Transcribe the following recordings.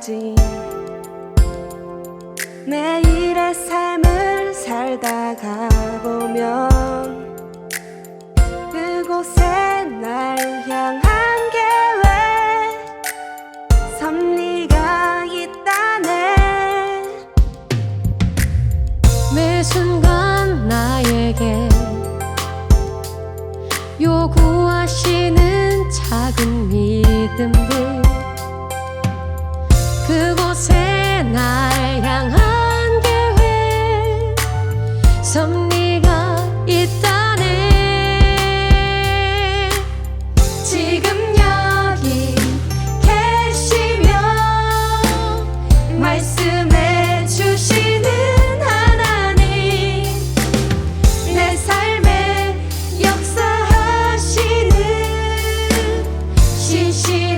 헤어진 내일의 삶을 살다가 보면 그곳에 날 향한 계획. 섭리가 있다네. 지금 여기 계시며 말씀해 주시는 하나님. 내 삶에 역사하시는 신신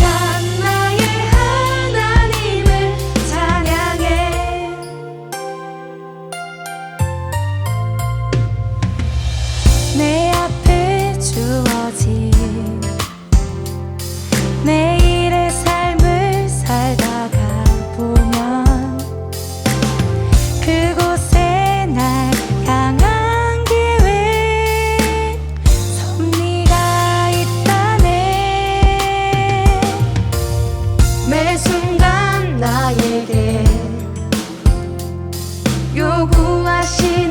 achaste